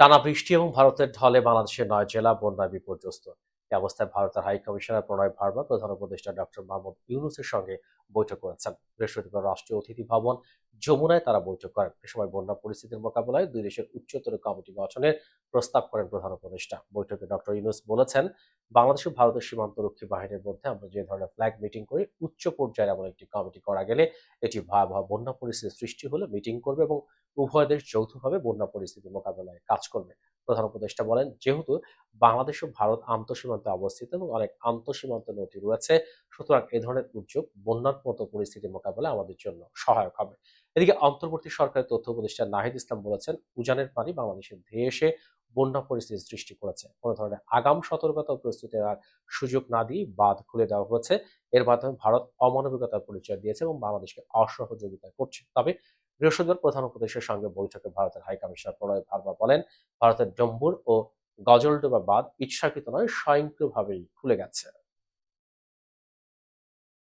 টানা বৃষ্টি এবং ভারতের ঢলে বাংলাদেশের নয় জেলা বন্যায় বিপর্যস্ত। এ অবস্থায় ভারতের হাই কমিশনার প্রণয় ভার্মা প্রধান উপদেষ্টা ডক্টর মাহমুদ ইউনুসের সঙ্গে বৈঠক করেছেন। বৃহস্পতিবার রাষ্ট্রীয় অতিথি ভবন যমুনায় তারা বৈঠক করেন। এ সময় বন্যা পরিস্থিতির মোকাবেলায় দুই দেশের উচ্চতর কমিটি গঠনের প্রস্তাব করেন প্রধান উপদেষ্টা। বৈঠকে ডক্টর ইউনুস বলেছেন, বাংলাদেশ ও ভারতের সীমান্তরক্ষী বাহিনীর মধ্যে আমরা যে ধরনের ফ্ল্যাগ মিটিং করি, উচ্চ পর্যায়ের এমন একটি কমিটি করা গেলে এটি ভয়াবহ বন্যা পরিস্থিতির সৃষ্টি হলে মিটিং করবে এবং উভয় দেশ যৌথভাবে বন্যা পরিস্থিতি মোকাবেলায় কাজ করবে। প্রধান উপদেষ্টা বলেন, যেহেতু বাংলাদেশ ও ভারত আন্তঃসীমান্তে অবস্থিত এবং অনেক আন্তঃসীমান্ত নদী রয়েছে, সুতরাং এ ধরনের উদ্যোগ বন্যার মতো পরিস্থিতি মোকাবেলা আমাদের জন্য সহায়ক হবে। এদিকে অন্তর্বর্তী সরকারের তথ্য উপদেষ্টা নাহিদ ইসলাম বলেছেন, উজানের পানি বাংলাদেশে ধেয়ে এসে বন্যা পরিস্থিতি সৃষ্টি করেছে। কোনো ধরনের আগাম সতর্কতা ও প্রস্তুতি নেওয়ার সুযোগ না দিয়ে বাঁধ খুলে দেওয়া হয়েছে। এর মাধ্যমে ভারত অমানবিকতার পরিচয় দিয়েছে এবং বাংলাদেশকে অসহযোগিতা করছে। তবে বৃহস্পতিবার প্রধান উপদেশের সঙ্গে বৈঠকে ভারতের হাই কমিশনার প্রণয় ভার্মা বলেন ভারতের ডম্বুর ও গজলডোবা বাঁধ ইচ্ছাকৃত নয় স্বয়ংক্রিয়ভাবেই খুলে গেছে।